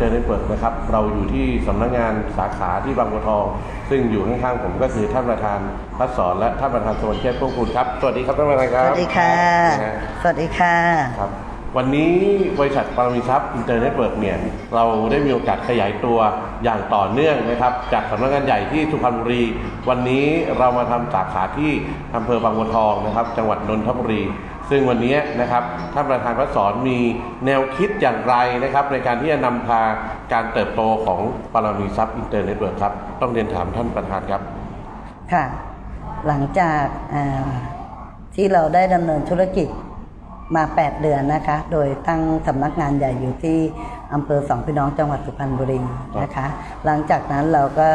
เตอร์เน็ตเวิร์กนะครับ เราอยู่ที่สำนักงานสาขาที่บางบัวทอง ซึ่งอยู่ข้างๆผมก็คือท่านประธานพัฒสอนและท่านประธานสวนเชษฐ์พวกคุณครับ สวัสดีครับท่านประธานคสรับวัสดีค่ะนะฮะสวัสดีค่ะครับวันนี้บริษัทปรมีทรัพย์อินเตอร์เน็ตเวิร์กเนี่ยเราได้มีโอกาสขยายตัวอย่างต่อเนื่องนะครับ จากสำนักงานใหญ่ที่สุพรรณบุรี วันนี้เรามาทำสาขาที่อำเภอบางบัวทองนะครับ จังหวัดนนทบุรี ซึ่งวันนี้นะครับท่านประธานพัฒสอนมีแนวคิดอย่างไรนะครับ ในการที่จะนำพาการเติบโตของปรมีทรัพย์อินเตอร์เน็ตเวิร์กครับ ต้องเรียนถามท่านประธานครับค่ะ หลังจากที่เราได้ดำเนินธุรกิจมา 8 เดือนนะคะ โดยตั้งสำนักงานใหญ่อยู่ที่อำเภอสองพี่น้องจังหวัดสุพรรณบุรีนะคะ หลังจากนั้นเราก็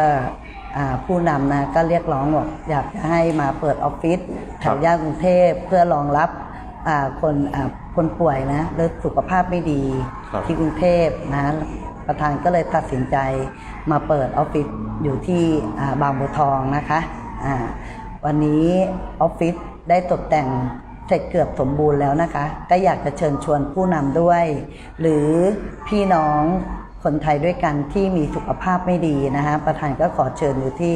ผู้นำนะก็เรียกร้องบอกอยากจะให้มาเปิดออฟฟิศแถวย่านกรุงเทพเพื่อรองรับ คนอ่าคนป่วยนะหรือสุขภาพไม่ดีครับที่กรุงเทพนะประธานก็เลยตัดสินใจมาเปิดออฟฟิศอยู่ที่อ่าบางบัวทองนะคะอ่าวันนี้ออฟฟิศได้ตกแต่งเสร็จเกือบสมบูรณ์แล้วนะคะ ก็อยากจะเชิญชวนผู้นำด้วย หรือพี่น้อง คนไทยด้วยกันที่มีสุขภาพไม่ดีนะคะประธานก็ขอเชิญอยู่ที่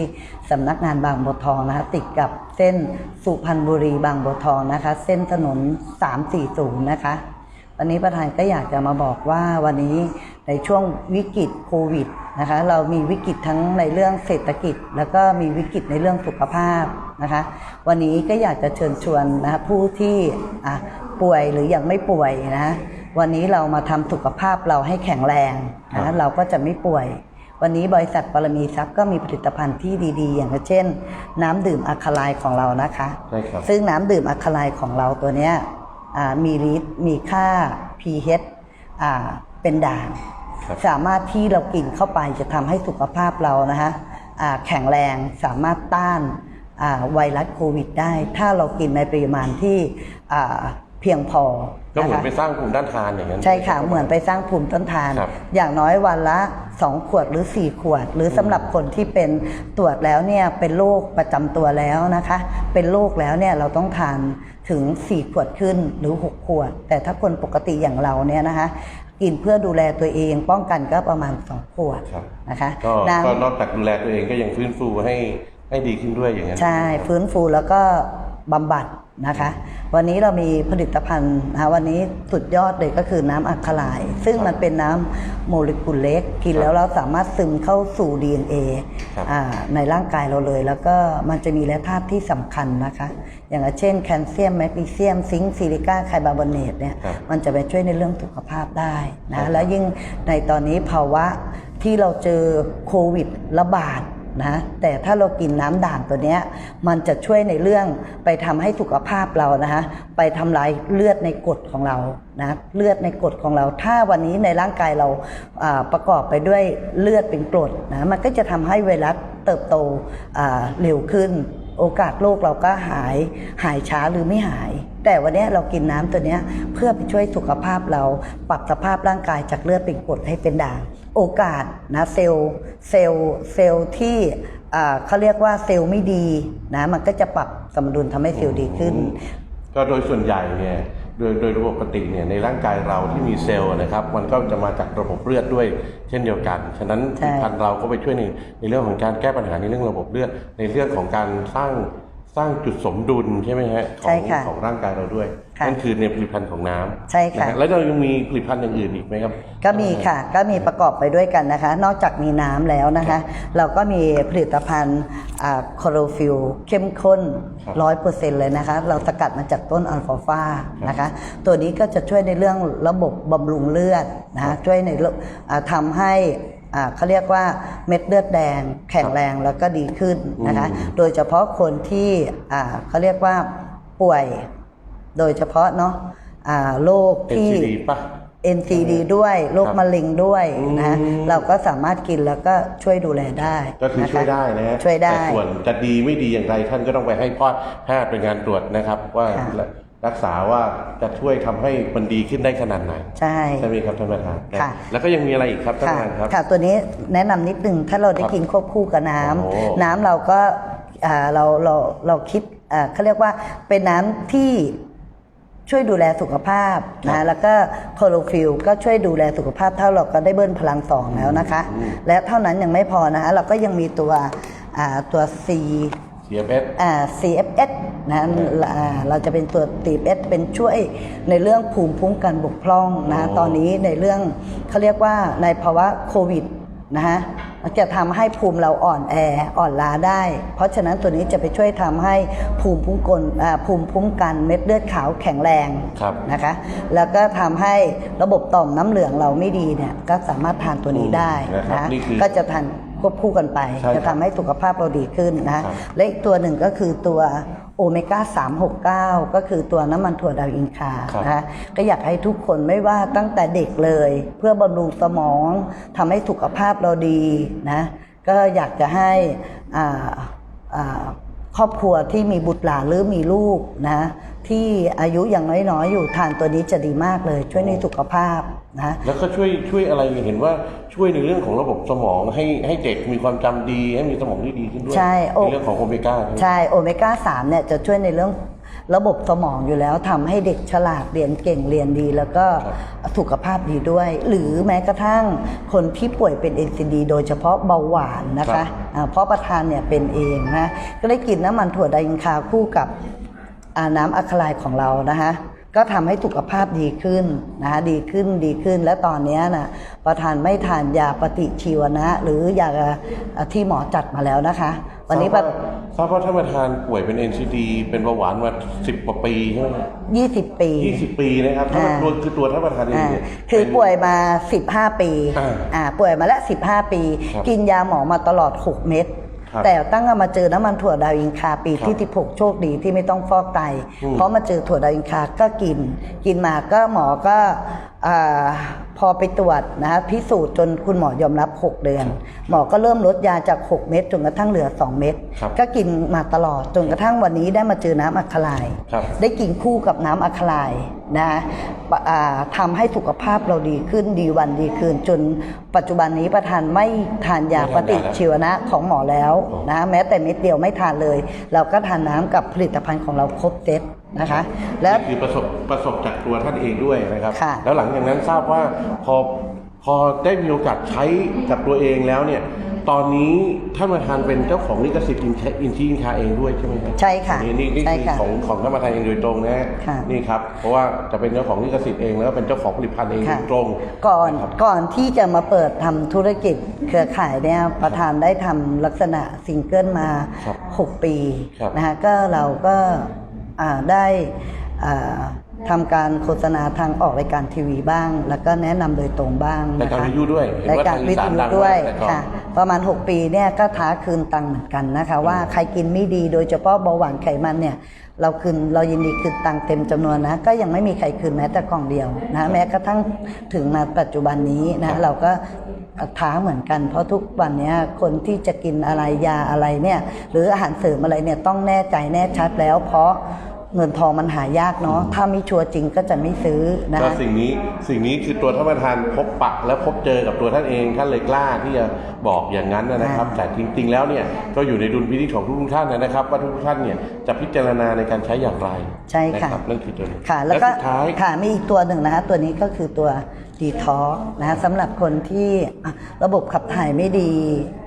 สำนักงานบางบัวทองนะคะติดกับเส้นสุพรรณบุรีบางบัวทองนะคะ เส้นถนน 340 นะคะ วันนี้ประธานก็อยากจะมาบอกว่าวันนี้ในช่วงวิกฤตโควิดนะคะเรามีวิกฤตทั้งในเรื่องเศรษฐกิจ แล้วก็มีวิกฤตในเรื่องสุขภาพนะคะ วันนี้ก็อยากจะเชิญชวนนะคะผู้ที่ป่วยหรือยังไม่ป่วยนะ วันนี้เรามาทำสุขภาพเราให้แข็งแรงครันะบเราก็จะไม่ป่วย วันนี้บริษัทปรมีทรัพย์ก็มีผลิตภัณฑ์ที่ดีๆ อย่างเช่น น้ำดื่มอะคาไลน์ของเรานะคะใช่ครับซึ่งน้ำดื่มอะคาไลน์ของเราตัวเนี้ยอ่ามีฤทธิ์มีค่า pH อ่าเป็นด่างครับสามารถที่เรากินเข้าไปจะทำให้สุขภาพเรานะฮะอ่าแข็งแรงสามารถต้านอ่าไวรัสโควิดได้ ถ้าเรากินในปริมาณที่อ่าเพียงพอ ก็เหมือนนะคะไปสร้างภูมิต้านทานอย่างนั้น ใช่ค่ะ เหมือนไปสร้างภูมิต้านทาน ครับอย่างน้อยวันละ 2 ขวดหรือ 4 ขวด หรือสำหรับคนที่เป็นตรวจแล้วเนี่ยเป็นโรคประจำตัวแล้วนะคะ เป็นโรคแล้วเนี่ยเราต้องทานถึง 4 ขวดขึ้นหรือ 6 ขวด แต่ถ้าคนปกติอย่างเราเนี่ยนะคะ กินเพื่อดูแลตัวเองป้องกันก็ประมาณ 2 ขวดครับ นะคะก็น้ำ ก็นอกจากดูแลตัวเองก็ยังฟื้นฟูให้ให้ดีขึ้นด้วยอย่างนั้น ใช่ ฟื้นฟูแล้วก็บำบัด นะคะ วันนี้เรามีผลิตภัณฑ์นะคะวันนี้สุดยอดเลยก็คือน้ำอัคคาไลาย ซึ่งมันเป็นน้ำโมเลกุลเล็ก กินแล้วเราสามารถซึมเข้าสู่ DNA ครับอ่าในร่างกายเราเลย แล้วก็มันจะมีแร่ธาตุที่สำคัญนะคะ อย่างเช่นแคลเซียมแมกนีเซียม ซิงค์ซิลิก้าไคลบาร์บอเนตเนี่ยครับมันจะไปช่วยในเรื่องสุขภาพได้ครันะบแล้วยิ่งในตอนนี้ภาวะที่เราเจอโควิดระบาด นะแต่ถ้าเรากินน้ำด่างตัวเนี้ยมันจะช่วยในเรื่องไปทำให้สุขภาพเรานะคะไปทำลายเลือดในกรดของเรานะเลือดในกรดของเรา ถ้าวันนี้ในร่างกายเราาประกอบไปด้วยเลือดเป็นกรดนะมันก็จะทำให้ไวรัสเติบโตเร็วขึ้น โอกาสโรคเราก็หายหายช้าหรือไม่หาย แต่วันนี้เรากินน้ำตัวเนี้ยเพื่อไปช่วยสุขภาพเราปรับสภาพร่างกายจากเลือดเป็นกรดให้เป็นด่าง โอกาสนะเซลล์เซลล์เซลล์ที่อ่าเขาเรียกว่าเซลล์ไม่ดีนะมันก็จะปรับสมดุลทำให้เซลล์ดีขึ้น ก็โดยส่วนใหญ่เนี่ยโดยโดยปกติเนี่ยในร่างกายเราที่มีเซลล์นะครับ มันก็จะมาจากระบบเลือดด้วยเช่นเดียวกัน ฉะนั้นผใช่ลิตภัณฑ์เราก็ไปช่วยในในเรื่องของการแก้ปัญหาในเรื่องระบบเลือดในเรื่องของการสร้าง สร้างจุดสมดุลใช่ไหมฮะขใช่องค่ะของร่างกายเราด้วยค่ะนั่นคือในผลิตภัณฑ์ของน้ำใช่ค่ะนฮแล้วเรายังมีผลิตภัณฑ์อย่างอื่นอีกไหมครับ ก็มีค่ะ ก็มีประกอบไปด้วยกันนะคะ นอกจากมีน้ำแล้วนะคะ เราก็มีผลิตภัณฑ์คอโรฟิลเข้มข้นครับร้อยเปอร์เซ็นต์เลยนะคะ เราสกัดมาจากต้นอัลฟาฟานะคะ ตัวนี้ก็จะช่วยในเรื่องระบบบำรุงเลือดนะคะช่วยในเรื่องอ่าทำให้อ่า เขาเรียกว่าเม็ดเลือดแดง แข็งแรงแล้วก็ดีขึ้นนะคะ โดยเฉพาะคนที่อ่าเขาเรียกว่าป่วย โดยเฉพาะเนาะอ่าโรคที่ NCD ป่ะ NCD ด้วยโรคครับมะเร็งด้วยนะอืมเราก็สามารถกินแล้วก็ช่วยดูแลได้ ก็คือช่วยนะะได้นะฮะช่วยได้แต่ส่วนจะดีไม่ดีอย่างไรท่านก็ต้องไปให้แพทย์เป็นการตรวจนะครับว่าค่ะ รักษาว่าจะช่วยทำให้มันดีขึ้นได้ขนาดไหน ใช่ใช่ไหมครับท่านประธานค่ะแล้วก็ยังมีอะไรอีกครับท่านปค่ะระธานครับค่ะตัวนี้แนะนำนิดนึงถ้าเราได้ครับกินควบคู่กับน้ำโอ้น้ำเราก็อ่าเราเราเราคิดอ่าเขาเรียกว่าเป็นน้ำที่ช่วยดูแลสุขภาพครันะบแล้วก็โคโลฟิลก็ช่วยดูแลสุขภาพเท่าเราก็ได้เบิ้ลพลังสองแล้วนะคะ และเท่านั้นยังไม่พอนะคะเราก็ยังมีตัวอ่าตัว C CFS อ่า CFS นะอ่าเราจะเป็นตัว CFS เป็นช่วยในเรื่องภูมิคุ้มกันบกพร่องนะอ๋อตอนนี้ในเรื่องเขาเรียกว่าในภาวะโควิดนะฮะมันจะทำให้ภูมิเราอ่อนแออ่อนล้าได้ เพราะฉะนั้นตัวนี้จะไปช่วยทำให้ภูมิคุ้มกันอ่าภูมิคุ้มกันเม็ดเลือดขาวแข็งแรงครับนะคะ แล้วก็ทำให้ระบบต่อมน้ำเหลืองเราไม่ดีเนี่ยก็สามารถทานตัวนี้ได้นะครับนะนี่คือก็จะทาน ควบคู่กันไปใช่ครับจะทำให้สุขภาพเราดีขึ้นนะครับ และอีกตัวหนึ่งก็คือตัวโอเมก้า 369 ก็คือตัวน้ำมันถั่วดาวอินคาครับนะคะก็อยากให้ทุกคนไม่ว่าตั้งแต่เด็กเลย เพื่อบำรุงสมองทำให้สุขภาพเราดีนะก็อยากจะให้อ่าอ่าครอบครัวที่มีบุตรหลานหรือมีลูกนะที่อายุยังน้อยๆอยู่ทานตัวนี้จะดีมากเลย ช่วยในสุขภาพ นะแล้วก็ช่วยช่วยอะไรเห็นว่าช่วยในเรื่องของระบบสมองให้ให้เด็กมีความจำดีให้มีสมองที่ดีขึ้นด้วยใช่โอในเรื่องของโอเมก้าใช่ไหมใช่โอเมก้า3เนี่ยจะช่วยในเรื่องระบบสมองอยู่แล้วทำให้เด็กฉลาดเรียนเก่งเรียนดี แล้วก็สุขภาพดีด้วย หรือแม้กระทั่งคนที่ป่วยเป็น NCD โดยเฉพาะเบาหวานนะคะอ่าเพราะประธานเนี่ยเป็นเองนะก็ได้กินน้ำมันถั่วไดอินคาคู่กับอ่าน้ำอะคาไลน์ของเรานะคะ ก็ทำให้สุขภาพดีขึ้นนะคะดีขึ้นดีขึ้นและตอนเนี้ยนะประธานไม่ทานยาปฏิชีวนะ หรือยาอ่าที่หมอจัดมาแล้วนะคะ วันนี้ทราบว่าทราบว่าท่านประธานป่วยเป็น NCD เป็นเบาหวานมาสิบกว่าปีใช่ไหมยี่สิบปียี่สิบปีนะครับท่านอ่าตัวคือตัวท่านประธานเองอ่าเนี่ยคือเป็นป่วยมา15ปีอ่าอ่าป่วยมาแล้ว15ปีครับกินยาหมอมาตลอด6เม็ดครับ แต่ตั้งแต่มาเจอน้ำมันถั่วดาวอินคาปีครับที่16โชคดีที่ไม่ต้องฟอกไตอืมเพราะมาเจอถั่วดาวอินคาก็กิน กินมาก็หมอก็ อ่าพอไปตรวจนะฮะพิสูจน์จนคุณหมอยอมรับ 6 เดือน หมอก็เริ่มลดยาจาก 6 เม็ดจนกระทั่งเหลือ 2 เม็ดครับก็กินมาตลอดจนกระทั่งวันนี้ได้มาเจอน้ำอัคลายครับได้กินคู่กับน้ำอัคลายนะปะอ่าทำให้สุขภาพเราดีขึ้นดีวันดีคืน จนปัจจุบันนี้ประธานไม่ทานยาปฏิชีวนะของหมอแล้วนะแม้แต่เม็ดเดียวไม่ทานเลย เราก็ทานน้ำกับผลิตภัณฑ์ของเราครบเซต นะคะ แล้วนี่คือประสบประสบจากตัวท่านเองด้วยนะครับ ค่ะ แล้วหลังจากนั้นทราบว่าพอพอได้มีโอกาสใช้กับตัวเองแล้วเนี่ย ตอนนี้ท่านประธานเป็นเจ้าของลิขสิทธิ์อินอินทีอินคาเองด้วยใช่ไหมครับใช่ค่ะอันนี่นี่นี่ใช่คือค่ะของของท่านประธานเองโดยตรงนะฮะค่ะ นี่ครับ เพราะว่าจะเป็นเจ้าของลิขสิทธิ์เองแล้วก็เป็นเจ้าของผลิตภัณฑ์เองโดค่ะยตรงก่อนนะครับ ก่อนที่จะมาเปิดทำธุรกิจเครือข่ายเนี่ยประธานได้ทำลักษณะซิงเกิลมา ครับ6 ปีครับ นะคะก็เราก็อ่า ได้อ่าทำการโฆษณาทางออกรายการทีวีบ้าง แล้วก็แนะนำโดยตรงบ้างรายนะการคะวิทยุด้วยเห็นรายว่าการทางวิอีทสานยุดังด้วยมากแต่ก่อนค่ะประมาณ 6 ปีเนี่ยก็ท้าคืนตังค์เหมือนกันนะคะ ว่าใครกินไม่ดีโดยเฉพาะเบาหวานไขมันเนี่ยเราคืนเรายินดีคืนตังค์เต็มจำนวนนะ ก็ยังไม่มีใครคืนแม้แต่กล่องเดียวนะแม้กระทั่งถึงมาปัจจุบันนี้นะเราก็ท้าเหมือนกัน เพราะทุกวันเนี้ยคนที่จะกินอะไรยาอะไรเนี่ยหรืออาหารเสริมอะไรเนี่ยต้องแน่ใจแน่ชัดแล้วเพราะ เงินทองมันหายากเนาะถ้าไม่ชัวร์จริงก็จะไม่ซื้อนะก็สิ่งนี้สิ่งนี้คือตัวท่านประธานพบปะและพบเจอกับตัวท่านเองท่านเลยกล้าที่จะบอกอย่างนั้นนะครับ อ่า แต่จริง ๆ แล้วเนี่ยก็อยู่ในดุลพินิจของทุกๆท่านนะครับ ว่าทุกๆท่านเนี่ยจะพิจารณาในการใช้อย่างไรใช่ค่ะ นรับนั่นคือตัวนี้ค่ะ แล้วก็สุดท้าย ค่ะมีอีกตัวหนึ่งนะคะ ตัวนี้ก็คือตัว ดีท็อกนะคะสำหรับคนที่อะระบบขับถ่ายไม่ดี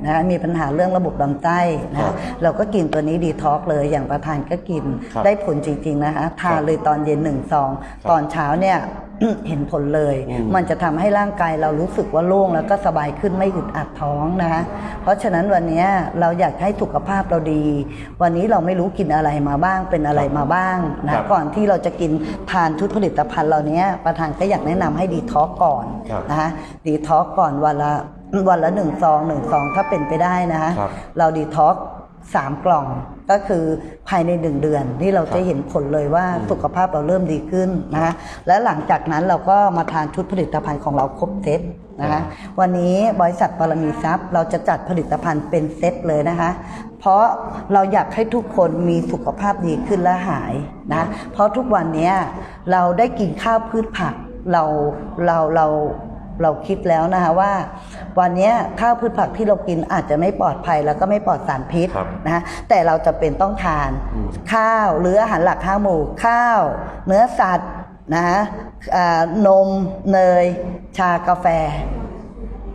นะคะมีปัญหาเรื่องระบบลำไส้นะครัคะบเราก็กินตัวนี้ดีท็อกเลยอย่างประธานก็กินครับได้ผลจริงๆนะคะทานเลยตอนเย็นหนึ่งซองครับตอนเช้าเนี่ย เห็นผลเลยอืมมันจะทำให้ร่างกายเรารู้สึกว่าโล่งแล้วก็สบายขึ้นไม่อึดอัดท้องนะคะเพราะฉะนั้นวันเนี้ยเราอยากให้สุขภาพเราดี วันนี้เราไม่รู้กินอะไรมาบ้างเป็นอะไรมาบ้างครันะบก่อนที่เราจะกินทานชุดผลิตภัณฑ์เหล่านี้ประธานก็อยากแนะนำให้ดีท็อกก่อนครับนะคะดีท็อกก่อนวันละวันละหนึ่งซองหนึ่งซองถ้าเป็นไปได้นะคะครับเราดีท็อกสามกล่อง ก็คือภายในหนึ่งเดือนนี่เราจะเห็นผลเลยว่าสุขภาพเราเริ่มดีขึ้นนะคะและหลังจากนั้นเราก็มาทานชุดผลิตภัณฑ์ของเราครบเซตนะคะวันนี้บริษัทปรมีทรัพย์ เราจะจัดผลิตภัณฑ์เป็นเซตเลยนะคะ เพราะเราอยากให้ทุกคนมีสุขภาพดีขึ้นและหายนะเพราะทุกวันเนี้ยเราได้กินข้าวพืชผักเราเราเรา เราคิดแล้วนะคะว่า วันเนี้ยข้าวพืชผักที่เรากินอาจจะไม่ปลอดภัยแล้วก็ไม่ปลอดสารพิษครับนะแต่เราจะเป็นต้องทาน อืม ข้าวหรืออาหารหลักห้าหมู่ ข้าว เนื้อสัตว์นะคะอ่านมเนย ชากาแฟ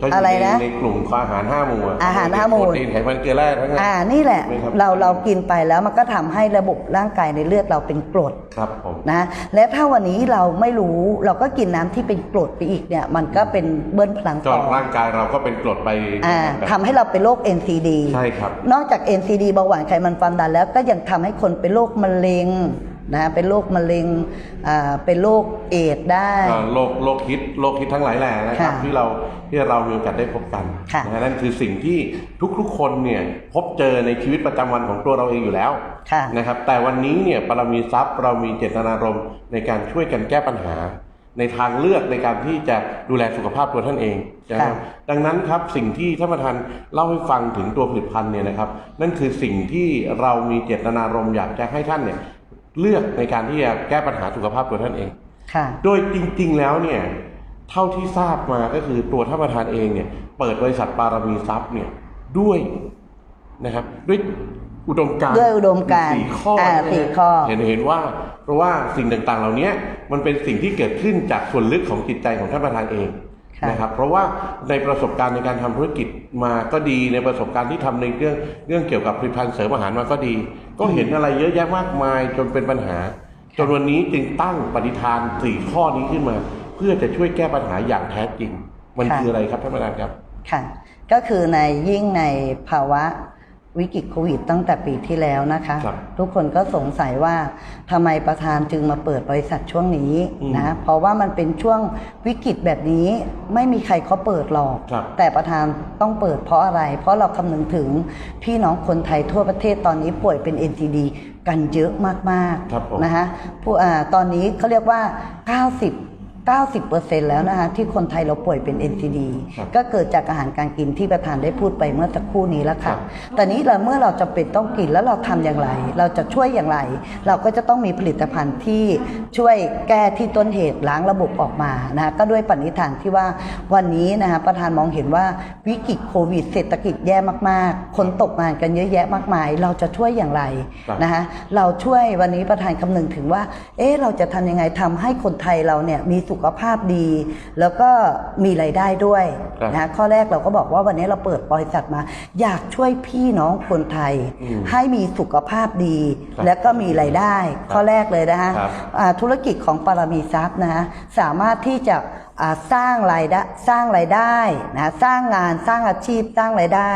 ก็ยู่อะไรนะในในกลุ่มอาหารห้าหมู่ะอาหารห้าหมู่ โปรตีนไขมันเกลือแร่ทั้งนั้น อ่านี่แหละไหมครับ เราเรากินไปแล้วมันก็ทำให้ระบบร่างกายในเลือดเราเป็นกรดครับผม นะและถ้าวันนี้เราไม่รู้เราก็กินน้ำที่เป็นกรดไปอีกเนี่ย มันก็เป็นเบิ้ลพลังจต่ออร่างกายเราก็เป็นกรดไปอ่าแบบทำให้เราเป็นโรค NCD ใช่ครับ นอกจาก NCD เบาหวานไขมันความดันแล้วก็ยังทำให้คนเป็นโรคมะเร็ง นะเป็นโรคมะเร็งอ่าเป็นโรคเอดส์ได้อ่าโรคโรคฮิตโรคฮิตทั้งหลายแหล่นะครับค่ะที่เราที่เรามีโอกาสได้พบกันค่ะนะฮะนั่นคือสิ่งที่ทุกๆคนเนี่ยพบเจอในชีวิตประจำวันของตัวเราเองอยู่แล้วค่ะนะครับแต่วันนี้เนี่ยปรมีทรัพย์เรามีเจตนารมณ์ในการช่วยกันแก้ปัญหา ในทางเลือกในการที่จะดูแลสุขภาพตัวท่านเองนะครับค่ะดังนั้นครับสิ่งที่ท่านประธานเล่าให้ฟังถึงตัวผลิตภัณฑ์เนี่ยนะครับ นั่นคือสิ่งที่เรามีเจตนารมณ์อยากจะให้ท่านเนี่ย เลือกในการที่จะแก้ปัญหาสุขภาพตัวท่านเอง ค่ะ โดยจริง ๆ แล้วเนี่ย เท่าที่ทราบมาก็คือตัวท่านประธานเองเนี่ย เปิดบริษัทปารมีทรัพย์เนี่ยด้วยนะครับ ด้วยอุดมการณ์ด้วยอุดมการณ์สี่ข้ออ่าใช่ไหมสี่ข้อ เห็นเห็นว่า เพราะว่าสิ่งต่างๆ เหล่านี้มันเป็นสิ่งที่เกิดขึ้นจากส่วนลึกของจิตใจของท่านประธานเองค่ะ นะครับเพราะว่าในประสบการณ์ในการทำธุรกิจมาก็ดีในประสบการณ์ที่ทำในเรื่องเรื่องเกี่ยวกับผลิตภัณฑ์เสริมอาหารมาก็ดี ก็เห็นอะไรเยอะแยะมากมายจนเป็นปัญหา จนวันนี้จึงตั้งปฏิฐานสี่ข้อนี้ขึ้นมา เพื่อจะช่วยแก้ปัญหาอย่างแท้จริง มันค่ะคืออะไรครับท่านประธานครับค่ะก็คือในยิ่งในภาวะ วิกฤตโควิดตั้งแต่ปีที่แล้วนะคะครับทุกคนก็สงสัยว่าทำไมประธานจึงมาเปิดบริษัทช่วงนี้อืมนะเพราะว่ามันเป็นช่วงวิกฤตแบบนี้ไม่มีใครเขาเปิดหรอกครับแต่ประธานต้องเปิดเพราะอะไร เพราะเราคำนึงถึงพี่น้องคนไทยทั่วประเทศตอนนี้ป่วยเป็น NTD กันเยอะมากครับผมๆนะคะผู้อ่าตอนนี้เขาเรียกว่า 90 90%แล้วนะคะที่คนไทยเราป่วยเป็น NCD ครับก็เกิดจากอาหารการกินที่ประธานได้พูดไปเมื่อสักครู่นี้แล้วครัค่ะบแต่นี้เราเมื่อเราจะเป็นต้องกินแล้วเราทำอย่างไร เราจะช่วยอย่างไร เราก็จะต้องมีผลิตภัณฑ์ที่ช่วยแก้ที่ต้นเหตุล้างระบบออกมานะคะก็ด้วยปณิธานที่ว่าวันนี้นะคะประธานมองเห็นว่าวิกฤตโควิด เศรษฐกิจแย่มากๆ คนตกงานกันเยอะแยะมากมาย เราจะช่วยอย่างไรครับ นะคะเราช่วยวันนี้ประธานคำนึงถึงว่า เอ๊ะเราจะทำยังไงทำให้คนไทยเราเนี่ยมีสุขภาพดี แล้วก็มีรายได้ด้วยครับนะคะข้อแรกเราก็บอกว่าวันนี้เราเปิดบริษัทมา อยากช่วยพี่น้องคนไทยอืมให้มีสุขภาพดีครับและก็มีรายได้ ข้อแรกเลยนะคะครับอ่าธุรกิจของปารมีทรัพย์นะคะสามารถที่จะอ่า สร้างรายได้สร้างรายได้นะสร้างงานสร้างอาชีพสร้างรายได้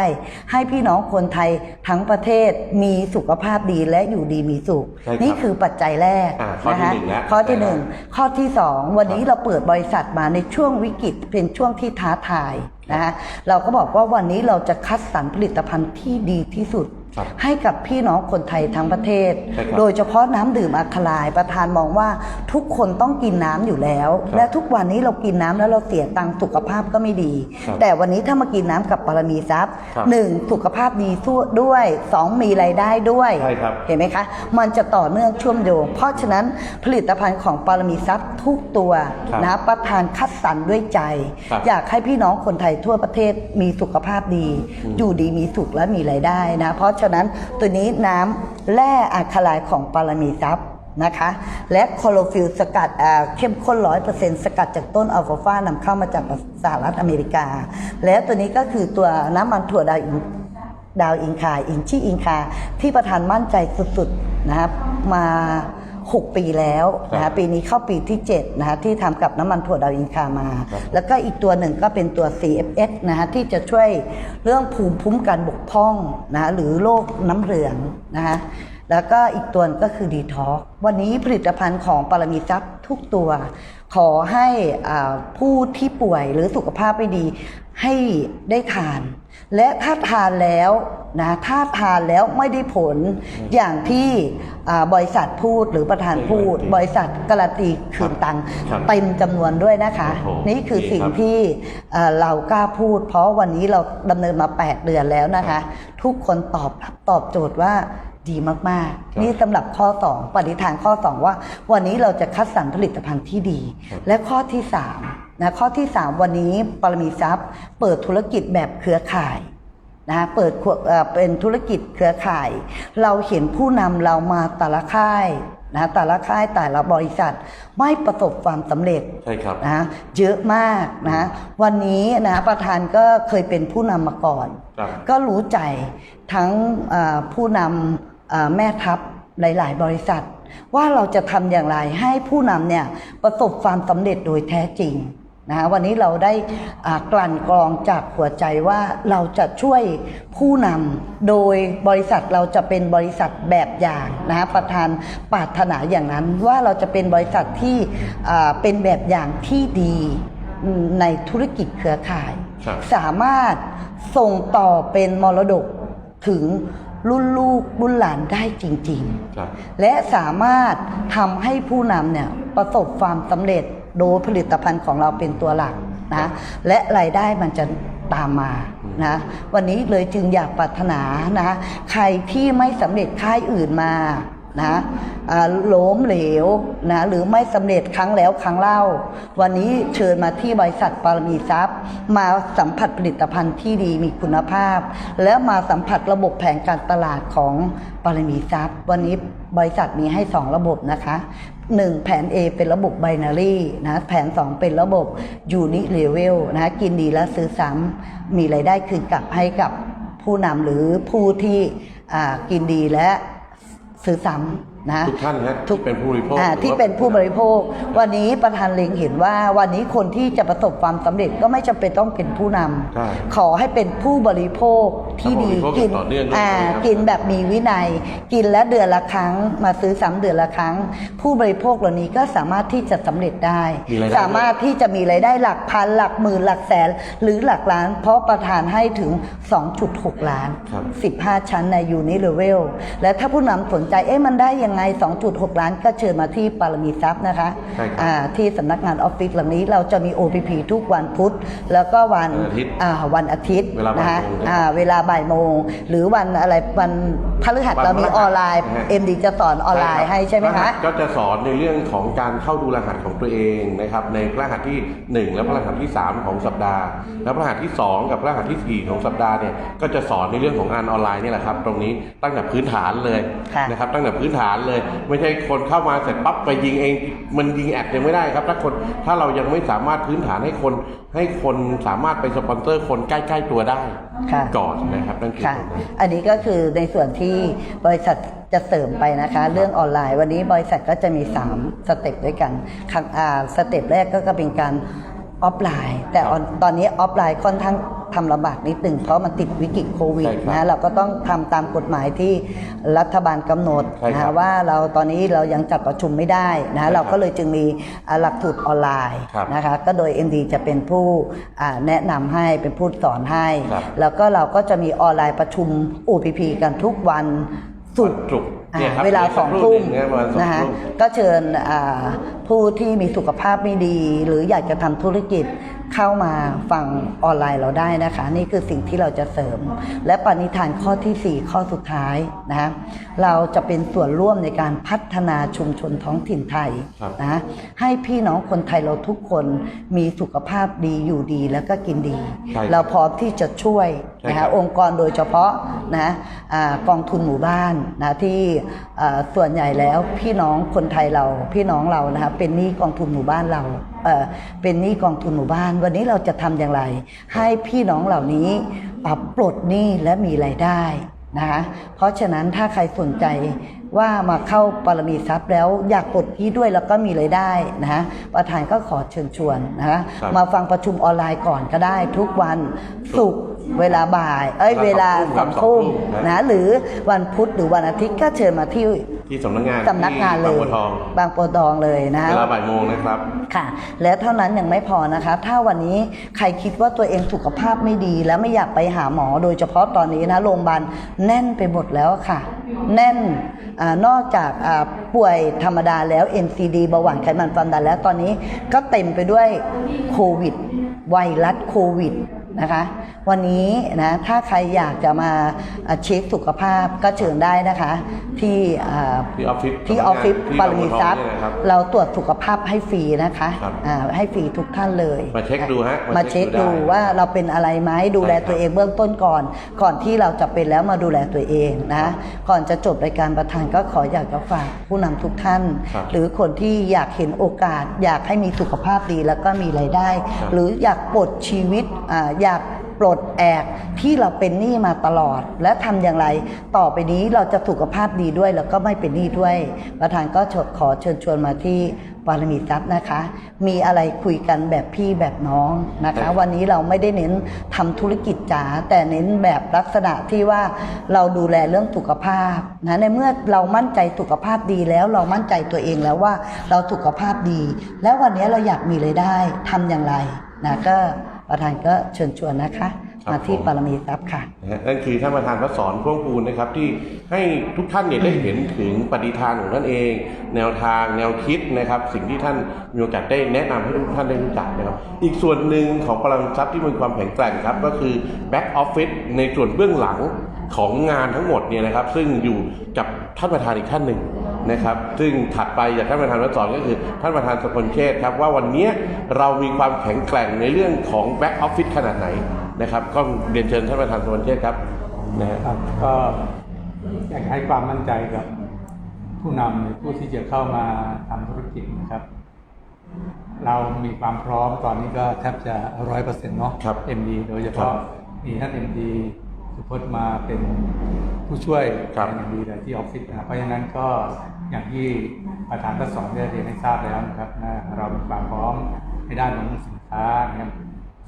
ให้พี่น้องคนไทยทั้งประเทศมีสุขภาพดีและอยู่ดีมีสุขใช่ครับนี่คือปัจจัยแรกอ่าข้อที่นะคะหนึ่งแล้วข้อที่หนึ่งข้อที่สองวันนี้ครับเราเปิดบริษัทมาในช่วงวิกฤตเป็นช่วงที่ท้าทายนะคะเราก็บอกว่าวันนี้เราจะคัดสรรผลิตภัณฑ์ที่ดีที่สุดครับ ให้กับพี่น้องคนไทยทั้งประเทศใช่ครับโดยเฉพาะน้ำดื่มอัคลายประธานมองว่าทุกคนต้องกินน้ำอยู่แล้วครับและทุกวันนี้เรากินน้ำแล้วเราเสียตังค์สุขภาพก็ไม่ดีครับแต่วันนี้ถ้ามากินน้ำกับปรมีทรัพย์ครับหนึ่งสุขภาพดีสู้ด้วยสองมีรายได้ด้วยใช่ครับเห็นไหมคะ มันจะต่อเนื่องเชื่อมโยง เพราะฉะนั้นผลิตภัณฑ์ของปารมีทรัพย์ทุกตัวครับนะประธานคัดสรรด้วยใจครับอยากให้พี่น้องคนไทยทั่วประเทศมีสุขภาพดี อยู่ดีมีสุขและมีรายได้นะเพราะฉะนั้นตัวนี้น้ำแร่อะคาไลายของปารมีซับนะคะ และโคโรฟิลสกัดเข้มข้นร้อยเปอร์เซ็นต์สกัดจากต้นอัลฟาฟานำเข้ามาจากสหรัฐอเมริกา แล้วตัวนี้ก็คือตัวน้ำมันถั่วดาวอินดาวอินคาอินชี่อินคาที่ประธานมั่นใจสุดๆนะครับมา 6 ปีแล้วนะครัฮะบปีนี้เข้าปีที่7นะฮะที่ทำกับน้ำมันถั่วดาวอินคามาครับแล้วก็อีกตัวหนึ่งก็เป็นตัว CFX นะฮะที่จะช่วยเรื่องภูมิคุ้มกันบกพร่องนะฮะหรือโรคน้ำเหลืองนะฮะแล้วก็อีกตัวก็คือดีท็อกวันนี้ผลิตภัณฑ์ของปรมีทรัพย์ทุกตัว ขอให้อ่าผู้ที่ป่วยหรือสุขภาพไม่ดีให้ได้ทาน และถ้าทานแล้วนะถ้าทานแล้วไม่ได้ผลอย่างที่อ่าบริษัทพูดหรือประธานพูด บริษัทการันตีคืนตังค์ครับเต็มจำนวนด้วยนะคะโอ้โหนี่คือดีสิ่งครับที่เอ่อเรากล้าพูด เพราะวันนี้เราดำเนินมา 8 เดือนแล้วนะคะ ทุกคนตอบรับตอบโจทย์ว่า ดีมากครับๆนี่สำหรับข้อ 2 ปฏิฐานข้อ 2 ว่า วันนี้เราจะคัดสรรผลิตภัณฑ์ที่ดีครับและข้อที่3นะข้อที่ 3 วันนี้ปรมีทรัพย์ เปิดธุรกิจแบบเครือข่ายนะเปิดขวเอ่อเป็นธุรกิจเครือข่าย เราเห็นผู้นำเรามาแต่ละค่ายนะแต่ละค่ายแต่ละบริษัทไม่ประสบความสำเร็จใช่ครับนะเยอะมากนะวันนี้นะประธานก็เคยเป็นผู้นำมาก่อนครับก็รู้ใจทั้งเอ่อผู้นำเอ่อ แม่ทัพหลาย ๆ บริษัท ว่าเราจะทำอย่างไรให้ผู้นำเนี่ยประสบความสำเร็จโดยแท้จริงนะคะวันนี้เราได้อ่ากลั่นกรองจากหัวใจว่าเราจะช่วยผู้นำโดยบริษัทเราจะเป็นบริษัทแบบอย่างนะคะประธานปรารถนาอย่างนั้นว่าเราจะเป็นบริษัทที่อ่าเป็นแบบอย่างที่ดีในธุรกิจเครือข่ายครับสามารถส่งต่อเป็นมรดกถึง รุ่นลูกรุ่นหลานได้จริง ครับ ๆ และสามารถทำให้ผู้นำเนี่ยประสบความสำเร็จโดยผลิตภัณฑ์ของเราเป็นตัวหลักนะและรายได้มันจะตามมานะวันนี้เลยจึงอยากปรารถนานะใครที่ไม่สำเร็จค่ายอื่นมา นะอ่าล้มเหลวนะหรือไม่สำเร็จครั้งแล้วครั้งเล่า วันนี้เชิญมาที่บริษัทปารมีทรัพย์ มาสัมผัสผลิตภัณฑ์ที่ดีมีคุณภาพ และมาสัมผัสระบบแผนการตลาดของปารมีทรัพย์ วันนี้บริษัทมีให้ 2 ระบบนะคะ 1 แผน A เป็นระบบไบนารีนะแผน 2 เป็นระบบยูนิเลเวลนะกินดีและซื้อซ้ำมีรายได้คืนกลับให้กับผู้นำหรือผู้ที่กินดีและ ซื้อซ้ำ นะทุกท่านนะที่เป็นผู้บริโภคอ่าหรือว่าที่เป็นผู้บริโภค วันนี้ประธานเล็งเห็นว่าวันนี้คนที่จะประสบความสำเร็จก็ไม่จำเป็นต้องเป็นผู้นำใช่ขอให้เป็นผู้บริโภคที่ดีผู้บริโภคกินต่อเนื่องด้วยอ่านะครับกินแบบมีวินัย กินแล้วเดือนละครั้ง มาซื้อซ้ำเดือนละครั้ง ผู้บริโภคเหล่านี้ก็สามารถที่จะสำเร็จได้มีรายได้ สามารถที่จะมีรายได้หลักพันหลักหมื่นหลักแสน หรือหลักล้าน เพราะประธานให้ถึง 2.6 ล้านครับ15 ชั้นในยูนิเลเวลและถ้าผู้นำสนใจเอ๊ะมันได้ยังไง 2.6 ล้านก็เชิญมาที่ปารมีทรัพย์นะคะใช่ครับอ่าที่สำนักงานออฟฟิศหลังนี้เราจะมี OPP ทุกวันพุธ แล้วก็วันวันอาทิตย์อ่าวันอาทิตย์เวลาบ่ายนะคะโมงอ่าเวลาบ่ายโมง หรือวันอะไรวันพฤหัสวันเรามีพฤหัสออนไลน์ นะฮะ MD จะสอนออนไลน์ให้ใช่ไหมรหัคะสก็จะสอนในเรื่องของการเข้าดูรหัสของตัวเองนะครับในพระรหัสที่ 1 และพระรหัสที่ 3 ของสัปดาห์ แล้วพระรหัสที่ 2 กับพระรหัสที่ 4 ของสัปดาห์เนี่ยก็จะสอนในเรื่องของงานออนไลน์นี่แหละครับตรงนี้ตั้งแต่พื้นฐานเลยค่ะ นะครับตั้งแต่พื้นฐานเลย ไม่ใช่คนเข้ามาเสร็จปั๊บไปยิงเอง มันยิงแอดยังไม่ได้ครับ ถ้าคนถ้าเรายังไม่สามารถพื้นฐานให้คนให้คนสามารถไปสปอนเซอร์คนใกล้ ๆ ตัวได้ค่ะก่อนนะครับนั่นคือค่ะตรงนั้นอันนี้ก็คือในส่วนที่บริษัทจะเสริมไปนะคะ เรื่องออนไลน์ วันนี้บริษัทก็จะมี 3 สเต็ปด้วยกันครั้งอ่าสเต็ปแรกก็เป็นการออฟไลน์ แต่ออนตอนนี้ออฟไลน์ค่อนข้าง ทำลำบากนิดหนึ่งเพราะมันติดวิกฤตโควิดใช่ครับนะเราก็ต้องทำตามกฎหมายที่รัฐบาลกำหนดใช่ครับนะว่าเราตอนนี้เรายังจัดประชุมไม่ได้ใช่ครันะบเราก็เลยจึงมีอ่าหลักสูตรออนไลน์ครับนะคะก็โดย MD จะเป็นผู้อ่าแนะนำให้เป็นผู้สอนให้ ครับ แล้วก็เราก็จะมีออนไลน์ประชุม OPP กันทุกวันศุกร์วันศุกร์อ่าเนี่ยครับเวลาเดี๋ยวสองสักครู่ทุ่มหนึ่งนะวันสองนะคะทุ่ม ก็เชิญอ่าผู้ที่มีสุขภาพไม่ดี หรืออยากจะทำธุรกิจ เข้ามาฟังออนไลน์เราได้นะคะ นี่คือสิ่งที่เราจะเสริม และปณิธานข้อทีสี่4 ข้อสุดท้ายนะคะเราจะเป็นส่วนร่วมในการพัฒนาชุมชนท้องถิ่นไทยครับนะให้พี่น้องคนไทยเราทุกคนมีสุขภาพดีอยู่ดีแล้วก็กินดีใช่ครับเราพร้อมที่จะช่วยใช่ นะครัคะบองค์กรโดยเฉพาะนะอากองทุนหมู่บ้านนะที่อ่าส่วนใหญ่แล้วพี่น้องคนไทยเราพี่น้องเรานะคะเป็นหนี้กองทุนหมู่บ้านเราเอ่อเป็นหนี้กองทุนหมู่บ้าน วันนี้เราจะทำอย่างไร ให้พี่น้องเหล่านี้ปรับปลดหนี้และมีรายได้นะคะเพราะฉะนั้นถ้าใครสนใจว่ามาเข้าปรมีทรัพย์แล้วอยากปลดหนี้ด้วยแล้วก็มีรายได้นะคะประธานก็ขอเชิญชวนนะคะครับมาฟังประชุมออนไลน์ก่อนก็ได้ทุกวันศุกร์ เวลาบ่าย เอ้ยเวเวลาลาสสอองงทุ่ทุ่มมนะนะหรือวันพุธหรือวันอาทิตย์ก็เชิญมาที่ที่สำนักงานสำนักงานเลที่ยบางบัวทองบางปูทองเลยนะเวลาบ่ายโมงนะครับค่ะ และเท่านั้นยังไม่พอนะคะ ถ้าวันนี้ใครคิดว่าตัวเองสุขภาพไม่ดี แล้วไม่อยากไปหาหมอโดยเฉพาะตอนนี้นะโรงพยาบาลแน่นไปหมดแล้วค่ะ แน่นอานอกจากอ่าป่วยธรรมดาแล้ว NCD เบาหวานไขมันความดันแล้วตอนนี้ก็เต็มไปด้วยโควิดไวรัสโควิด นะคะ วันนี้นะถ้าใครอยากจะมาอะเช็คสุขภาพก็เชิญได้นะคะ ที่อ่าที่ออฟฟิศที่ออฟฟิศที่ปรมีทรัพย์บางบัวทองเนี่ยนะครับเราตรวจสุขภาพให้ฟรีนะคะครับอ่าให้ฟรีทุกท่านเลย มาเช็คดูฮะมามาเช็เช็คคดูดูได้ว่าเราเป็นอะไรไหมดูแลใช่ครับตัวเองเบื้องต้นก่อน ก่อนที่เราจะเป็นแล้วมาดูแลตัวเองนะก่อนจะจบรายการประธานก็ขออยากจะฝากผู้นำทุกท่านครับหรือคนที่อยากเห็นโอกาส อยากให้มีสุขภาพดีแล้วก็มีรายได้ครับหรืออยากปลดชีวิตอ่าอยากปลดแอกที่เราเป็นหนี้มาตลอด และทำอย่างไร ต่อไปนี้เราจะสุขภาพดีด้วย แล้วก็ไม่เป็นหนี้ด้วย ประธานก็ขอเชิญชวนมาที่ปารมีทรัพย์นะคะ มีอะไรคุยกันแบบพี่แบบน้องนะคะ วันนี้เราไม่ได้เน้นทำธุรกิจจ๋าแต่เน้นแบบลักษณะที่ว่าเราดูแลเรื่องสุขภาพนะในเมื่อเรามั่นใจสุขภาพดีแล้วเรามั่นใจตัวเองแล้วว่าเราสุขภาพดี แล้ววันนี้เราอยากมีรายได้ทำอย่างไรนะก็ ประธานก็เชิญชวนนะคะครับมาที่ผมปารมีทรัพย์ค่ะนะฮะนั่นคือท่านประธานพระสอนพ่วงปูนนะครับที่ให้ทุกท่านเนี่ยได้เห็นถึงปฏิทานของท่านเอง แนวทางแนวคิดนะครับ สิ่งที่ท่านมีโอกาสได้แนะนำให้ทุกท่านได้รู้จักนะครับ อีกส่วนหนึ่งของพลังทรัพย์ที่มีความแข็งแกร่งครับก็คือแบ็กออฟฟิศในส่วนเบื้องหลังของงานทั้งหมดเนี่ยนะครับ ซึ่งอยู่กับท่านประธานอีกท่านหนึ่ง นะครับ ซึ่งถัดไปจากท่านประธานพระสอนก็คือท่านประธานสกลเชษฐ์ครับว่าวันเนี้ยเรามีความแข็งแกร่งในเรื่องของแบ็กออฟฟิศขนาดไหนนะครับก็เรียนเชิญท่านประธานสกลเชษฐ์ครับนะฮะครับก็อยากให้ความมั่นใจกับผู้นำหรือผู้ที่จะเข้ามาทำธุรกิจนะครับ เรามีความพร้อมตอนนี้ก็แทบจะร้อยเปอร์เซ็นต์เนาะครับ MD โดยเฉครัพาะบมีท่าน MD สุพจน์มาเป็นผู้ช่วยครับอย่างดีเลยที่ออฟฟิศนะครับเพราะฉะนั้นก็ อย่างที่ประธานทั้งสองได้เรียนให้ทราบแล้วนะครับนะเรามีความพร้อมในด้านของสินค้านะครับ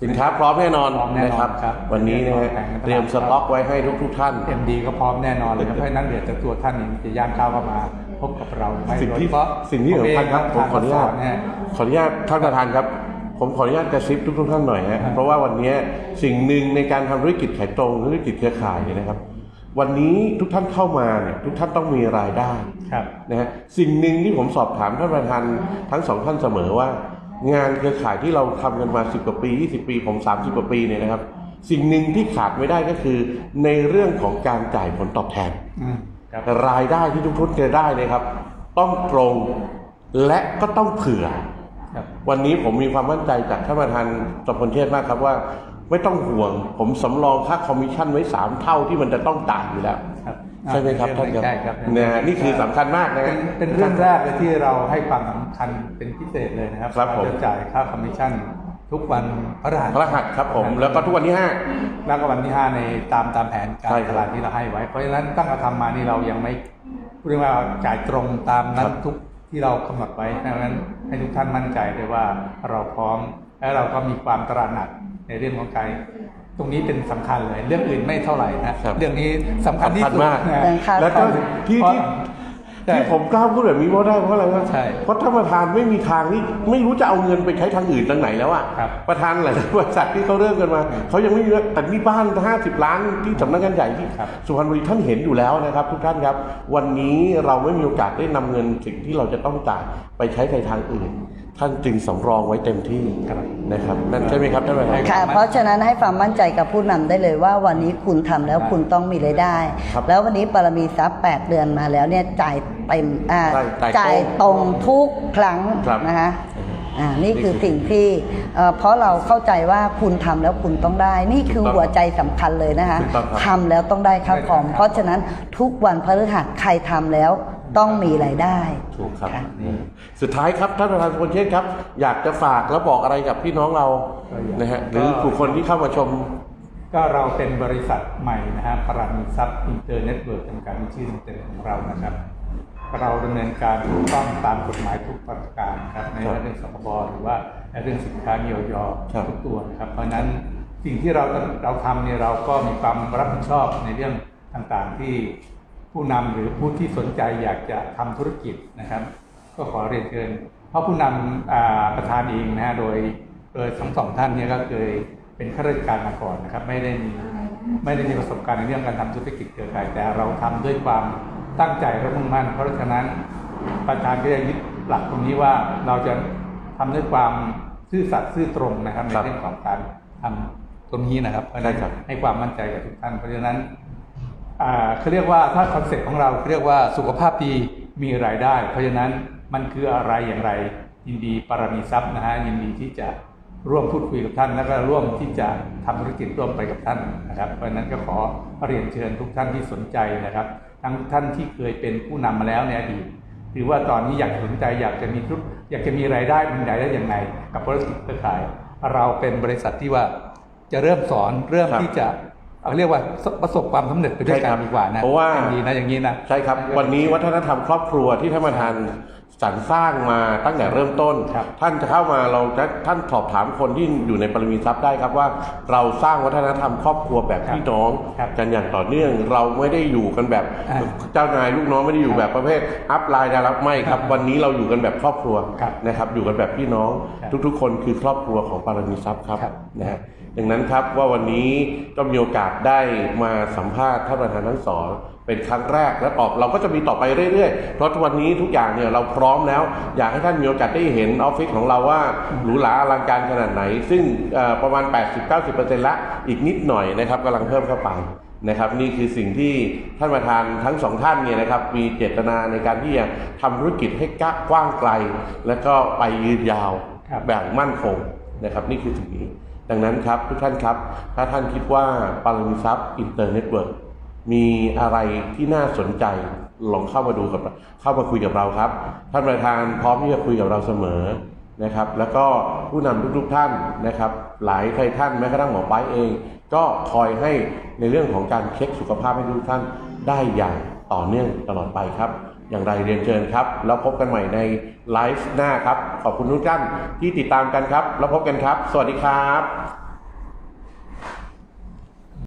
สินค้าพร้อมแน่นอนพร้อมแน่นอนนะครับครับ วันนี้นะฮะเตรียมสต็อกไว้ให้ทุกๆท่านเอ็มดีก็พร้อมแน่นอนเลยครับเพราะฉะนั้นเดี๋ยวจะตัวท่านเองจะย่างเข้าเข้ามาพบกับเราไม่สิ่งที่โดยเฉพาะสิ่งที่สำคัญครับผมขออนุญาตนะฮะขออนุญาตท่านประธานครับ ผมขออนุญาตกระซิบทุกๆท่านหน่อยฮะครับเพราะว่าวันนี้สิ่งหนึ่งในการทำธุรกิจขายตรงธุรกิจเครือข่ายเนี่ยนะครับ วันนี้ทุกท่านเข้ามาเนี่ยทุกท่านต้องมีรายได้ ครับนะฮะสิ่งหนึ่งที่ผมสอบถามท่านประธานทั้งสองท่านเสมอว่า งานเครือข่ายที่เราทำกันมา10กว่าปี20ปีผม30กว่าปีเนี่ยนะครับ สิ่งหนึ่งที่ขาดไม่ได้ก็คือ ในเรื่องของการจ่ายผลตอบแทนอืมครับรายได้ที่ทุกท่านจะได้เนะครับ ต้องตรงและก็ต้องเผื่อครับวันนี้ผมมีความมั่นใจจากท่านประธานสมพลเทศมากครับว่าไม่ต้องห่วง ผมสำรองค่าคอมมิชชั่นไว้สามเท่าที่มันจะต้องจ่ายอยู่แล้วครับ ใช่ไหมครับท่านครับใช่ครับนะฮะนี่คือสำคัญมากนะเป็ฮะนเป็นเรื่องแรกเลยที่เราให้ความสำคัญเป็นพิเศษเลยนะครับครับผมเาจะจ่ายค่าคอมมิชชั่นทุกวันพฤหัสพระหัสครับผมแล้วก็ทุกวันที่ห้าแล้วก็วันที่5ในตามตามแผนกาใช่รครัตบลาดที่เราให้ไว้ เพราะฉะนั้นตั้งแต่ทำมานี่เรายังไม่เรียกว่าจ่ายตรงตามนั้ครันบทุกที่เรากำหนดไว้ดังนั้นให้ทุกท่านมั่นใจเลยว่าเราพร้อมและเราก็มีความตระหนักในเรื่องของการ ตรงนี้เป็นสำคัญเลย เรื่องอื่นไม่เท่าไหร่นะครับเรื่องนี้สำคัญที่สำคัญสุดมากนะเรื่องค่าแล้วก็ที่เพราะที่ใช่ที่ผมกล้าพูดแบบนี้เพราะได้เพราะอะไรวะใช่เพราะท่านประธานไม่มีทางที่ไม่รู้จะเอาเงินไปใช้ทางอื่นทางไหนแล้วอะครับประธานหลายๆบริษัทที่เขาเริ่มกันมาเขายังไม่มีแต่นี่บ้านห้าสิบล้านที่สำนักงานใหญ่ที่ครับสุพรรณบุรีท่านเห็นอยู่แล้วนะครับ ทุกท่านครับ วันนี้เราไม่มีโอกาสได้นำเงินสิ่งที่เราจะต้องจ่ายไปใช้ในทางอื่น ท่านจึงสำรองไว้เต็มที่นะครับนั่นใช่ไหม ครับท่านประธาน ค่ะเพราะฉะนั้นให้ความมั่นใจกับผู้นำได้เลยว่าวันนี้คุณทำแล้วคุณต้องมีรายได้ ครับแล้ววันนี้ปรมีทรัพย์8เดือนมาแล้วเนี่ยจ่ายเต็มอ่าใช่จ่ายจ่ายตรงทุกครั้งครับนะคะอ่านี่คือนี่คือสิ่งที่เอ่อเพราะเราเข้าใจว่าคุณทำแล้วคุณต้องได้ นี่คือถูกต้องหัวใจสำคัญเลยนะคะถูกต้องครับ ทำแล้วต้องได้ค่าคอมได้ครับเพราะฉะนั้นทุกวันพฤหัสใครทำแล้ว ต้องมีรายได้ ถูกครับค่ะสุดท้ายครับท่านประธานสุพลเชษฐ์ครับ อยากจะฝากแล้วบอกอะไรกับพี่น้องเราก็อยากนะฮะหรือบุคคลที่เข้ามาชม ก็เราเป็นบริษัทใหม่นะฮะปรัมีทรัพย์อินเตอร์เน็ตเวิร์กจำกัดชื่อเต็มของเรานะครับ เราดำเนินการถูกต้องตามกฎหมายทุกประการครับในครับเรื่องสคบหรือว่าในเรื่องสินค้าเยียวยาครับ ทุกตัวนะครับ เพราะฉะนั้นสิ่งที่เราเราทำเนี่ยเราก็มีความรับผิดชอบในเรื่องต่างๆที่ ผู้นำหรือผู้ที่สนใจอยากจะทำธุรกิจนะครับ ก็ขอเรียนเชิญเพราะผู้นำอ่าประธานเองนะฮะโดยโดยทั้งสองท่านเนี่ยก็เคยเป็นข้าราชการมาก่อนนะครับ ไม่ได้มีไม่ได้มีประสบการณ์ในเรื่องการทำธุรกิจเครือข่ายแต่เราทำด้วยความตั้งใจและมุ่งมั่น เพราะฉะนั้นประธานก็จะยึดหลักตรงนี้ว่าเราจะทำด้วยความซื่อสัตย์ซื่อตรงนะครับในเรื่องของการทำธุตรงนี้นะครับเพราะฉะนั้นใช่ครับให้ความมั่นใจกับทุกท่านเพราะฉะนั้น เขาเรียกว่าถ้าคอนเซ็ปต์ของเราเรียกว่าสุขภาพดีมีรายได้ เพราะฉะนั้นมันคืออะไรอย่างไร ยินดีปารมีทรัพย์นะฮะยินดีที่จะร่วมพูดคุยกับท่าน แล้วก็ร่วมที่จะทำธุรกิจร่วมไปกับท่านนะครับ เพราะฉะนั้นก็ขอเรียนเชิญทุกท่านที่สนใจนะครับ ทั้งท่านที่เคยเป็นผู้นำมาแล้วในอดีตหรือว่าตอนนี้อยากสนใจอยากจะมีธุรอยากจะมีรายได้มีรายได้อยังไงกับธุรกิจเครือข่าย เราเป็นบริษัทที่ว่าจะเริ่มสอนเริ่มที่จะ เอาเรียกว่าประสบความสำเร็จไปด้วยใช่กัครันบดีกว่านะเพราะว่าดีนะอย่างนี้นะใช่ครับ วันนี้วัฒนธรรมครอบครัวที่ท่านประธานสรรสร้างมาตั้งแต่เริ่มต้นครับท่านจะเข้ามาเราจะท่านสอบถามคนที่อยู่ในปรมีทรัพย์ได้ครับว่า เราสร้างวัฒนธรรมครอบครัวแบบพี่น้องครับกันอย่างต่อเนื่องเราไม่ได้อยู่กันแบบอ่าเจ้านายลูกน้องไม่ได้อยู่ครับแบบประเภทอัพไลน์ดารับไม่ครับ วันนี้เราอยู่กันแบบครอบครัวครับนะครับอยู่กันแบบพี่น้องครับทุกๆ คนคือครอบครัวของปรมีทรัพย์ครับครับนะฮะ ดังนั้นครับว่าวันนี้ก็มีโอกาสได้มาสัมภาษณ์ท่านประธานทั้งสองเป็นครั้งแรกและต่อเราก็จะมีต่อไปเรื่อยๆ เพราะวันนี้ทุกอย่างเนี่ยเราพร้อมแล้ว อยากให้ท่านมีโอกาสได้เห็นออฟฟิศของเราว่าหรูหราอลังการขนาดไหน ซึ่งเอ่อประมาณ 80-90%ละอีกนิดหน่อยนะครับกำลังเพิ่มเข้าไปนะครับนี่คือสิ่งที่ท่านประธานทั้งสองท่านเนี่ยนะครับมีเจตนาในการที่จะทำธุรกิจให้กว้างไกล และก็ไปยืนยาวครับแบบมั่นคงนะครับนี่คือสิ่งนี้ ดังนั้นครับทุกท่านครับ ถ้าท่านคิดว่าปารมีทรัพย์อินเตอร์เน็ตเวิร์กมีอะไรที่น่าสนใจลองเข้ามาดูกับเข้ามาคุยกับเราครับ ท่านประธานพร้อมที่จะคุยกับเราเสมอนะครับ แล้วก็ผู้นำทุกๆท่านนะครับ หลายใครท่านแม้กระทั่งหมอป้ายเอง ก็คอยให้ในเรื่องของการเช็คสุขภาพให้ทุกท่านได้อย่างต่อเนื่องตลอดไปครับ อย่างไรเรียนเชิญครับ แล้วพบกันใหม่ในไลฟ์หน้าครับ ขอบคุณทุกท่านที่ติดตามกันครับ แล้วพบกันครับ สวัสดีครับ